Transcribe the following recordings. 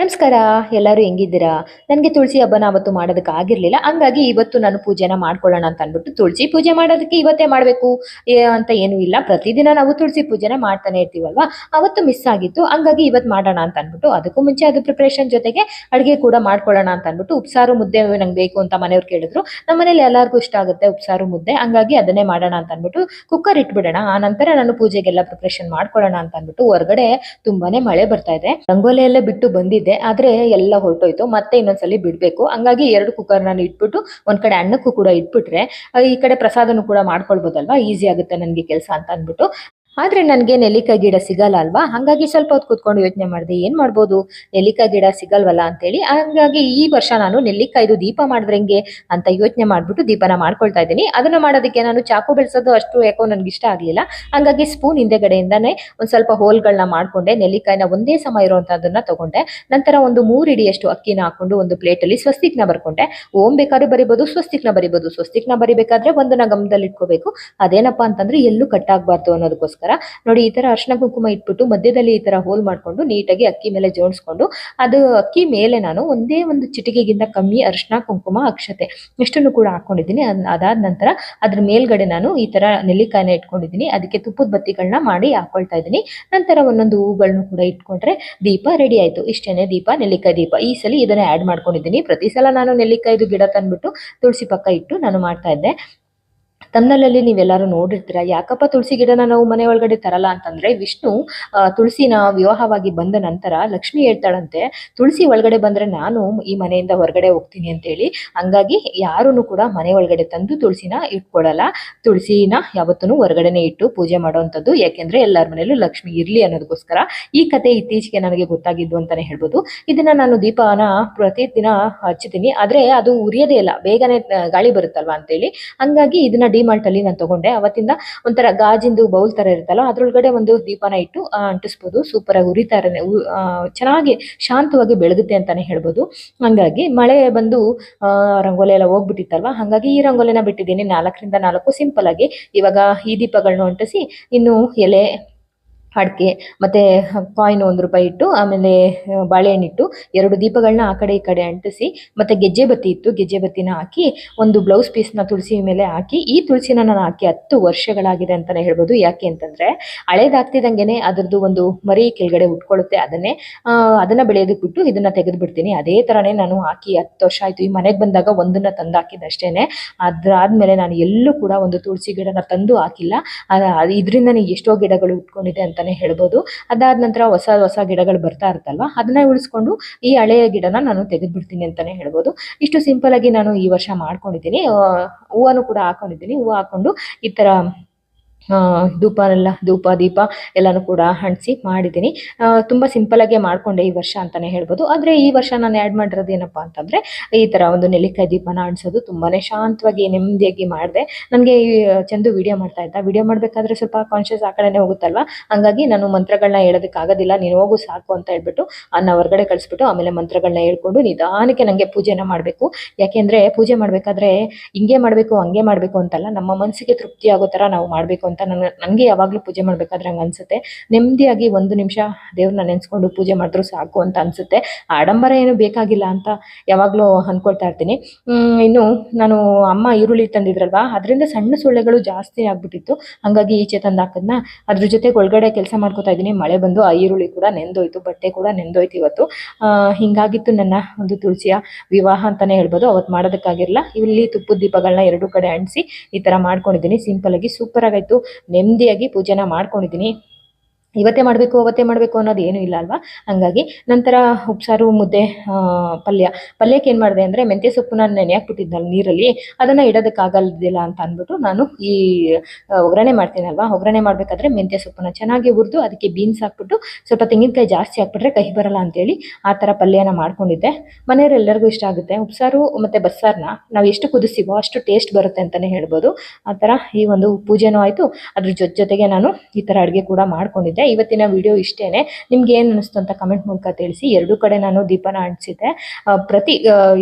ನಮಸ್ಕಾರ, ಎಲ್ಲರೂ ಹೆಂಗಿದ್ದೀರಾ? ನನಗೆ ತುಳಸಿ ಹಬ್ಬನ ಅವತ್ತು ಮಾಡೋದಕ್ಕೆ ಆಗಿರಲಿಲ್ಲ, ಹಂಗಾಗಿ ಇವತ್ತು ನಾನು ಪೂಜೆನ ಮಾಡ್ಕೊಳ್ಳೋಣ ಅಂತ ಅಂದ್ಬಿಟ್ಟು ತುಳಸಿ ಪೂಜೆ ಮಾಡೋದಕ್ಕೆ ಇವತ್ತೇ ಮಾಡಬೇಕು. ಅಂತ ಏನೂ ಇಲ್ಲ. ಪ್ರತಿದಿನ ನಾವು ತುಳಸಿ ಪೂಜೆನ ಮಾಡ್ತಾನೆ ಇರ್ತೀವಲ್ವಾ? ಅವತ್ತು ಮಿಸ್ ಆಗಿತ್ತು, ಹಂಗಾಗಿ ಇವತ್ತು ಮಾಡೋಣ ಅಂತ ಅಂದ್ಬಿಟ್ಟು ಅದಕ್ಕೂ ಮುಂಚೆ ಅದು ಪ್ರಿಪ್ರೇಷನ್ ಜೊತೆಗೆ ಅಡುಗೆ ಕೂಡ ಮಾಡ್ಕೊಳ್ಳೋಣ ಅಂತ ಅಂದ್ಬಿಟ್ಟು ಉಪ್ಸಾರು ಮುದ್ದೆ ನಂಗೆ ಬೇಕು ಅಂತ ಮನೆಯವ್ರು ಕೇಳಿದ್ರು. ನಮ್ಮ ಮನೇಲಿ ಎಲ್ಲರಿಗೂ ಇಷ್ಟ ಆಗುತ್ತೆ ಉಪ್ಸಾರು ಮುದ್ದೆ, ಹಂಗಾಗಿ ಅದನ್ನೇ ಮಾಡೋಣ ಅಂತ ಅಂದ್ಬಿಟ್ಟು ಕುಕ್ಕರ್ ಇಟ್ಬಿಡೋಣ. ಆ ನಂತರ ನಾನು ಪೂಜೆಗೆಲ್ಲ ಪ್ರಿಪ್ರೇಷನ್ ಮಾಡ್ಕೊಳ್ಳೋಣ ಅಂತ ಅಂದ್ಬಿಟ್ಟು ಹೊರಗಡೆ ತುಂಬಾನೇ ಮಳೆ ಬರ್ತಾ ಇದೆ. ರಂಗೋಲಿಯಲ್ಲೇ ಬಿಟ್ಟು ಬಂದಿದ್ದೆ. ಆದ್ರೆ ಎಲ್ಲ ಹೊರಟೋಯ್ತು. ಮತ್ತೆ ಇನ್ನೊಂದ್ಸಲಿ ಬಿಡ್ಬೇಕು. ಹಂಗಾಗಿ ಎರಡು ಕುಕ್ಕರ್ ನಾನು ಇಟ್ಬಿಟ್ಟು, ಒಂದ್ ಕಡೆ ಅನ್ನಕ್ಕೂ ಕೂಡ ಇಟ್ಬಿಟ್ರೆ, ಈ ಕಡೆ ಪ್ರಸಾದನೂ ಕೂಡ ಮಾಡ್ಕೊಳ್ಬೋದಲ್ವಾ? ಈಸಿ ಆಗುತ್ತೆ ನನಗೆ ಕೆಲಸ ಅಂತ ಅಂದ್ಬಿಟ್ಟು. ಆದ್ರೆ ನನಗೆ ನೆಲ್ಲಿಕಾಯಿ ಗಿಡ ಸಿಗಲ್ಲ ಅಲ್ವಾ? ಹಂಗಾಗಿ ಸ್ವಲ್ಪ ಹೊತ್ತು ಕೂತ್ಕೊಂಡು ಯೋಚನೆ ಮಾಡಿದೆ, ಏನ್ ಮಾಡ್ಬೋದು? ನೆಲ್ಲಿಕಾಯಿ ಗಿಡ ಸಿಗಲ್ವಲ್ಲ ಅಂತೇಳಿ, ಹಂಗಾಗಿ ಈ ವರ್ಷ ನಾನು ನೆಲ್ಲಿಕಾಯ್ದು ದೀಪ ಮಾಡಿದ್ರೆ ಹೆಂಗೆ ಅಂತ ಯೋಚನೆ ಮಾಡ್ಬಿಟ್ಟು ದೀಪನ ಮಾಡ್ಕೊಳ್ತಾ ಇದ್ದೀನಿ. ಅದನ್ನ ಮಾಡೋದಕ್ಕೆ ನಾನು ಚಾಕು ಬೆಳೆಸೋದು ಅಷ್ಟು ಯಾಕೋ ನನಗೆ ಇಷ್ಟ ಆಗ್ಲಿಲ್ಲ. ಹಂಗಾಗಿ ಸ್ಪೂನ್ ಹಿಂದೆಗಡೆಯಿಂದಾನೇ ಒಂದ್ ಸ್ವಲ್ಪ ಹೋಲ್ಗಳನ್ನ ಮಾಡ್ಕೊಂಡೆ, ನೆಲ್ಲಿಕಾಯಿನ ಒಂದೇ ಸಮ ಇರುವಂಥದ್ದನ್ನು ತಗೊಂಡೆ. ನಂತರ ಒಂದು ಮೂರು ಇಡಿಯಷ್ಟು ಅಕ್ಕಿನ ಹಾಕೊಂಡು ಒಂದು ಪ್ಲೇಟಲ್ಲಿ ಸ್ವಸ್ತಿಕ್ನ ಬರ್ಕೊಂಡೆ. ಓಂ ಬೇಕಾದ್ರೂ ಬರಿಬೋದು, ಸ್ವಸ್ತಿಕ್ನ ಬರಿಬೋದು. ಸ್ವಸ್ತಿಕ್ನ ಬರಿಬೇಕಾದ್ರೆ ಒಂದನ್ನ ಗಮನದಲ್ಲಿ ಇಟ್ಕೋಬೇಕು ಅದೇನಪ್ಪ ಅಂತಂದ್ರೆ ಎಲ್ಲೂ ಕಟ್ಟಾಗಬಾರ್ದು ಅನ್ನೋದಕ್ಕೋಸ್ಕರ. ನೋಡಿ, ಈ ತರ ಅರ್ಶಿನ ಕುಂಕುಮ ಇಟ್ಬಿಟ್ಟು ಮಧ್ಯದಲ್ಲಿ ಈ ತರ ಹೋಲ್ ಮಾಡ್ಕೊಂಡು ನೀಟಾಗಿ ಅಕ್ಕಿ ಮೇಲೆ ಜೋಡಿಸ್ಕೊಂಡು ಅದು ಅಕ್ಕಿ ಮೇಲೆ ನಾನು ಒಂದೇ ಒಂದು ಚಿಟಿಕೆಗಿಂತ ಕಮ್ಮಿ ಅರ್ಶನ ಕುಂಕುಮ ಅಕ್ಷತೆ ಇಷ್ಟನ್ನು ಕೂಡ ಹಾಕೊಂಡಿದ್ದೀನಿ. ಅದ್- ಅದಾದ ನಂತರ ಅದ್ರ ಮೇಲ್ಗಡೆ ನಾನು ಈ ತರ ನೆಲ್ಲಿಕಾಯಿನ ಇಟ್ಕೊಂಡಿದ್ದೀನಿ. ಅದಕ್ಕೆ ತುಪ್ಪದ ಬತ್ತಿಗಳನ್ನ ಮಾಡಿ ಹಾಕೊಳ್ತಾ ಇದ್ದೀನಿ. ನಂತರ ಒಂದೊಂದು ಹೂಗಳನ್ನು ಕೂಡ ಇಟ್ಕೊಂಡ್ರೆ ದೀಪ ರೆಡಿ ಆಯ್ತು. ಇಷ್ಟೇನೆ ದೀಪ, ನೆಲ್ಲಿಕಾಯಿ ದೀಪ. ಈ ಸಲ ಇದನ್ನ ಆಡ್ ಮಾಡ್ಕೊಂಡಿದ್ದೀನಿ. ಪ್ರತಿ ಸಲ ನಾನು ನೆಲ್ಲಿಕಾಯಿದು ಗಿಡ ತಂದ್ಬಿಟ್ಟು ತುಳಸಿ ಪಕ್ಕ ಇಟ್ಟು ನಾನು ಮಾಡ್ತಾ ಇದ್ದೆ. ತಮ್ಮನಲ್ಲಿ ನೀವೆಲ್ಲರೂ ನೋಡಿರ್ತೀರ? ಯಾಕಪ್ಪ ತುಳಸಿ ಗಿಡನ ನಾವು ಮನೆ ಒಳಗಡೆ ತರಲ್ಲ ಅಂತಂದ್ರೆ ವಿಷ್ಣು ತುಳಸಿನ ವಿವಾಹವಾಗಿ ಬಂದ ನಂತರ ಲಕ್ಷ್ಮಿ ಹೇಳ್ತಾಳಂತೆ, ತುಳಸಿ ಒಳಗಡೆ ಬಂದ್ರೆ ನಾನು ಈ ಮನೆಯಿಂದ ಹೊರಗಡೆ ಹೋಗ್ತೀನಿ ಅಂತ ಹೇಳಿ ಹಂಗಾಗಿ ಯಾರೂ ಕೂಡ ಮನೆ ಒಳಗಡೆ ತಂದು ತುಳಸಿನ ಇಟ್ಕೊಳ್ಳಲ್ಲ ತುಳಸಿನ ಯಾವತ್ತೂ ಹೊರಗಡೆನೆ ಇಟ್ಟು ಪೂಜೆ ಮಾಡುವಂಥದ್ದು ಯಾಕೆಂದ್ರೆ ಎಲ್ಲರ ಮನೆಯಲ್ಲೂ ಲಕ್ಷ್ಮಿ ಇರ್ಲಿ ಅನ್ನೋದಕ್ಕೋಸ್ಕರ ಈ ಕತೆ ಇತ್ತೀಚೆಗೆ ನನಗೆ ಗೊತ್ತಾಗಿದ್ದು ಅಂತಾನೆ ಹೇಳ್ಬೋದು. ಇದನ್ನ ನಾನು ದೀಪನ ಪ್ರತಿದಿನ ಹಚ್ಚಿದ್ದೀನಿ ಆದ್ರೆ ಅದು ಉರಿಯೋದೇ ಇಲ್ಲ. ಬೇಗನೆ ಗಾಳಿ ಬರುತ್ತಲ್ವಾ ಅಂತೇಳಿ. ಹಂಗಾಗಿ ಇದನ್ನ ಡಿಮಾರ್ಟ್ ಅಲ್ಲಿ ನಾನು ತಗೊಂಡೆ. ಅವತ್ತಿಂದ ಒಂಥರ ಗಾಜಿಂದು ಬೌಲ್ ತರ ಇರುತ್ತಲ್ಲ, ಅದ್ರೊಳಗಡೆ ಒಂದು ದೀಪನ ಇಟ್ಟು ಅಂಟಿಸ್ಬೋದು. ಸೂಪರ್ ಆಗಿ ಉರಿತಾ ಚೆನ್ನಾಗಿ ಶಾಂತವಾಗಿ ಬೆಳಗುತ್ತೆ ಅಂತಾನೆ ಹೇಳ್ಬೋದು. ಹಂಗಾಗಿ ಮಳೆ ಬಂದು ರಂಗೋಲಿ ಎಲ್ಲ ಹೋಗ್ಬಿಟ್ಟಿತ್ತಲ್ವಾ? ಹಂಗಾಗಿ ಈ ರಂಗೋಲಿನ ಬಿಟ್ಟಿದ್ದೀನಿ. ನಾಲ್ಕರಿಂದ ನಾಲ್ಕು ಸಿಂಪಲ್ ಆಗಿ ಇವಾಗ ಈ ದೀಪಗಳನ್ನ ಅಂಟಿಸಿ, ಇನ್ನು ಎಲೆ ಅಡಿಕೆ ಮತ್ತೆ ಕಾಯಿನ್ ಒಂದು ರೂಪಾಯಿ ಇಟ್ಟು ಆಮೇಲೆ ಆ, ಬಾಳೆಹಣ್ಣು ಇಟ್ಟು ಎರಡು ದೀಪಗಳನ್ನ ಆ ಕಡೆ ಈ ಕಡೆ ಅಂಟಿಸಿ ಮತ್ತೆ ಗೆಜ್ಜೆ ಬತ್ತಿ ಇತ್ತು ಗೆಜ್ಜೆ ಬತ್ತಿನ ಹಾಕಿ ಒಂದು ಬ್ಲೌಸ್ ಪೀಸ್ನ ತುಳಸಿ ಮೇಲೆ ಹಾಕಿ ಈ ತುಳಸಿನ ನಾನು ಹಾಕಿ ಹತ್ತು ವರ್ಷಗಳಾಗಿದೆ ಅಂತಾನೆ ಹೇಳ್ಬೋದು. ಯಾಕೆ ಅಂತಂದ್ರೆ ಹಳೇದಾಗ್ತಿದ್ದಂಗೆನೆ ಅದರದ್ದು ಒಂದು ಮರಿ ಕೆಳಗಡೆ ಉಟ್ಕೊಳ್ಳುತ್ತೆ ಅದನ್ನೇ ಅದನ್ನು ಬೆಳೆಯೋದಕ್ಕೆ ಬಿಟ್ಟು ಇದನ್ನ ತೆಗೆದು ಬಿಡ್ತೀನಿ ಅದೇ ತರನೇ ನಾನು ಹಾಕಿ ಹತ್ತು ವರ್ಷ ಆಯ್ತು. ಈ ಮನೆಗೆ ಬಂದಾಗ ಒಂದನ್ನ ತಂದು ಹಾಕಿದ್ದಷ್ಟೇನೆ ಅದಾದ್ಮೇಲೆ ನಾನು ಎಲ್ಲೂ ಕೂಡ ಒಂದು ತುಳಸಿ ಗಿಡನ ತಂದು ಹಾಕಿಲ್ಲ. ಇದರಿಂದ ಎಷ್ಟೋ ಗಿಡಗಳು ಉಟ್ಕೊಂಡಿದೆ ಅಂತಾನೆ ಹೇಳ್ಬೋದು. ಅದಾದ ನಂತರ ಹೊಸ ಹೊಸ ಗಿಡಗಳು ಬರ್ತಾ ಇರ್ತಲ್ವ ಅದನ್ನ ಉಳಿಸ್ಕೊಂಡು ಈ ಹಳೆಯ ಗಿಡನ ನಾನು ತೆಗೆದು ಬಿಡ್ತೀನಿ ಅಂತಾನೆ ಹೇಳ್ಬೋದು. ಇಷ್ಟು ಸಿಂಪಲ್ ಆಗಿ ನಾನು ಈ ವರ್ಷ ಮಾಡ್ಕೊಂಡಿದ್ದೀನಿ. ಹೂವನು ಕೂಡ ಹಾಕೊಂಡಿದ್ದೀನಿ. ಹೂವು ಹಾಕೊಂಡು ಈ ತರ ಆ, ಧೂಪ ದೀಪ ಎಲ್ಲಾನು ಕೂಡ ಅಂಟಿಸಿ ಮಾಡಿದ್ದೀನಿ. ತುಂಬ ಆಗಿ ಮಾಡಿಕೊಂಡೆ ಈ ವರ್ಷ ಅಂತಲೇ ಹೇಳ್ಬೋದು. ಆದರೆ ಈ ವರ್ಷ ನಾನು ಆ್ಯಡ್ ಮಾಡಿರೋದು ಏನಪ್ಪ ಅಂತಂದರೆ ಈ ಥರ ಒಂದು ನೆಲ್ಲಿಕಾಯಿ ದೀಪನ ಅಂಟಿಸೋದು ತುಂಬಾ ಶಾಂತವಾಗಿ ನೆಮ್ಮದಿಯಾಗಿ ಮಾಡಿದೆ. ನನಗೆ ಈ ಚಂದು ವಿಡಿಯೋ ಮಾಡ್ತಾ ಇದ್ದ. ವಿಡಿಯೋ ಮಾಡಬೇಕಾದ್ರೆ ಸ್ವಲ್ಪ ಕಾನ್ಷಿಯಸ್ ಆ ಕಡೆನೇ ಹೋಗುತ್ತಲ್ವಾ? ಹಂಗಾಗಿ ನಾನು ಮಂತ್ರಗಳನ್ನ ಹೇಳೋದಕ್ಕಾಗೋದಿಲ್ಲ ನೀನು ಹೋಗು ಸಾಕು ಅಂತ ಹೇಳ್ಬಿಟ್ಟು ಅನ್ನ ಹೊರಗಡೆ ಕಳಿಸ್ಬಿಟ್ಟು ಆಮೇಲೆ ಮಂತ್ರಗಳನ್ನ ಹೇಳ್ಕೊಂಡು ನಿಧಾನಕ್ಕೆ ನನಗೆ ಪೂಜೆನ ಮಾಡಬೇಕು. ಯಾಕೆಂದರೆ ಪೂಜೆ ಮಾಡಬೇಕಾದ್ರೆ ಹಿಂಗೆ ಮಾಡಬೇಕು ಹಂಗೆ ಮಾಡಬೇಕು ಅಂತಲ್ಲ ನಮ್ಮ ಮನಸ್ಸಿಗೆ ತೃಪ್ತಿ ಆಗೋ ಥರ ನಾವು ಮಾಡಬೇಕು ಅಂತ ನನ್ನ, ನನಗೆ ಯಾವಾಗಲೂ ಪೂಜೆ ಮಾಡಬೇಕಾದ್ರೆ ಹಂಗೆ ಅನಿಸುತ್ತೆ. ನೆಮ್ಮದಿಯಾಗಿ ಒಂದು ನಿಮಿಷ ದೇವ್ರನ್ನ ನೆನೆಸ್ಕೊಂಡು ಪೂಜೆ ಮಾಡಿದ್ರು ಸಾಕು ಅಂತ ಅನಿಸುತ್ತೆ. ಆಡಂಬರ ಏನು ಬೇಕಾಗಿಲ್ಲ ಅಂತ ಯಾವಾಗಲೂ ಅಂದ್ಕೊಳ್ತಾ ಇರ್ತೀನಿ. ಇನ್ನು ನಾನು ಅಮ್ಮ ಈರುಳ್ಳಿ ತಂದಿದ್ರಲ್ವಾ? ಅದರಿಂದ ಸಣ್ಣ ಸೊಳ್ಳೆಗಳು ಜಾಸ್ತಿ ಆಗ್ಬಿಟ್ಟಿತ್ತು. ಹಂಗಾಗಿ ಈಚೆ ತಂದು ಹಾಕದ್ನ. ಅದ್ರ ಜೊತೆಗೆ ಒಳಗಡೆ ಕೆಲಸ ಮಾಡ್ಕೋತಾ ಇದ್ದೀನಿ. ಮಳೆ ಬಂದು ಆ ಈರುಳ್ಳಿ ಕೂಡ ನೆಂದೋಯ್ತು. ಬಟ್ಟೆ ಕೂಡ ನೆಂದೋಯ್ತು ಇವತ್ತು. ಹಿಂಗಾಗಿತ್ತು ನನ್ನ ಒಂದು ತುಳಸಿಯ ವಿವಾಹ ಅಂತಾನೆ ಹೇಳ್ಬೋದು. ಅವತ್ತು ಮಾಡೋದಕ್ಕಾಗಿರಲ್ಲ. ಇಲ್ಲಿ ತುಪ್ಪದ ದೀಪಗಳನ್ನ ಎರಡು ಕಡೆ ಅಂಟಿಸಿ ಈ ಥರ ಮಾಡ್ಕೊಂಡಿದ್ದೀನಿ. ಸಿಂಪಲ್ ಆಗಿ ಸೂಪರ್ ಆಗಾಯ್ತು. ನೆಮ್ಮದಿಯಾಗಿ ಪೂಜೆನ ಮಾಡ್ಕೊಂಡಿದ್ದೀನಿ. ಇವತ್ತೇ ಮಾಡಬೇಕು, ಅವತ್ತೇ ಮಾಡಬೇಕು ಅನ್ನೋದು ಏನೂ ಇಲ್ಲ ಅಲ್ವಾ? ಹಂಗಾಗಿ ನಂತರ ಉಪ್ಸಾರು, ಮುದ್ದೆ ಪಲ್ಯ. ಪಲ್ಯಕ್ಕೆ ಏನು ಮಾಡಿದೆ ಅಂದರೆ ಮೆಂತ್ಯ ಸೊಪ್ಪನ್ನ ನೆನೆಯಾಕ್ಬಿಟ್ಟಿದ್ನಲ್ಲ ನೀರಲ್ಲಿ. ಅದನ್ನು ಇಡೋದಕ್ಕಾಗಲ್ದಿಲ್ಲ ಅಂತ ಅಂದ್ಬಿಟ್ಟು ನಾನು ಈ ಒಗ್ಗರಣೆ ಮಾಡ್ತೀನಲ್ವಾ? ಒಗ್ಗರಣೆ ಮಾಡಬೇಕಾದ್ರೆ ಮೆಂತ್ಯ ಸೊಪ್ಪನ್ನ ಚೆನ್ನಾಗಿ ಹುರಿದು ಅದಕ್ಕೆ ಬೀನ್ಸ್ ಹಾಕ್ಬಿಟ್ಟು ಸ್ವಲ್ಪ ತೆಂಗಿನಕಾಯಿ ಜಾಸ್ತಿ ಹಾಕ್ಬಿಟ್ರೆ ಕಹಿ ಬರಲ್ಲ ಅಂತೇಳಿ ಆ ಥರ ಪಲ್ಯನ ಮಾಡ್ಕೊಂಡಿದ್ದೆ. ಮನೆಯವರೆಲ್ಲರಿಗೂ ಇಷ್ಟ ಆಗುತ್ತೆ. ಉಪ್ಸಾರು ಮತ್ತು ಬಸ್ಸಾರನ್ನ ನಾವು ಎಷ್ಟು ಕುದಿಸ್ತೀವೋ ಅಷ್ಟು ಟೇಸ್ಟ್ ಬರುತ್ತೆ ಅಂತಲೇ ಹೇಳ್ಬೋದು. ಆ ಥರ ಈ ಒಂದು ಪೂಜೆನೂ ಆಯಿತು. ಅದ್ರ ಜೊತೆ ಜೊತೆಗೆ ನಾನು ಈ ಥರ ಅಡುಗೆ ಕೂಡ ಮಾಡ್ಕೊಂಡಿದ್ದೆ. ಇವತ್ತಿನ ವಿಡಿಯೋ ಇಷ್ಟೇನೆ. ನಿಮ್ಗೆ ಏನು ಅನಿಸ್ತು ಅಂತ ಕಮೆಂಟ್ ಮೂಲಕ ತಿಳಿಸಿ. ಎರಡೂ ಕಡೆ ನಾನು ದೀಪನ ಅಂಟಿಸಿದ್ದೆ. ಪ್ರತಿ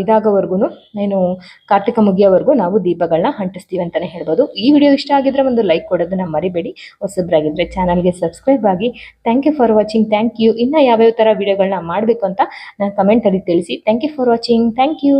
ಇದಾಗೋವರೆಗೂ ಏನು ಕಾರ್ತಿಕ ಮುಗಿಯೋವರೆಗೂ ನಾವು ದೀಪಗಳನ್ನ ಅಂಟಿಸ್ತೀವಿ ಅಂತಲೇ ಹೇಳ್ಬೋದು. ಈ ವಿಡಿಯೋ ಇಷ್ಟ ಆಗಿದ್ರೆ ಒಂದು ಲೈಕ್ ಕೊಡೋದನ್ನ ಮರಿಬೇಡಿ. ಹೊಸಬ್ರಾಗಿದ್ರೆ ಚಾನಲ್ಗೆ ಸಬ್ಸ್ಕ್ರೈಬ್ ಆಗಿ. Thank you for watching thank you ಇನ್ನು ಯಾವ್ಯಾವ ಥರ ವಿಡಿಯೋಗಳನ್ನ ಮಾಡಬೇಕು ಅಂತ ನಾನು ಕಮೆಂಟಲ್ಲಿ ತಿಳಿಸಿ. Thank you for watching thank you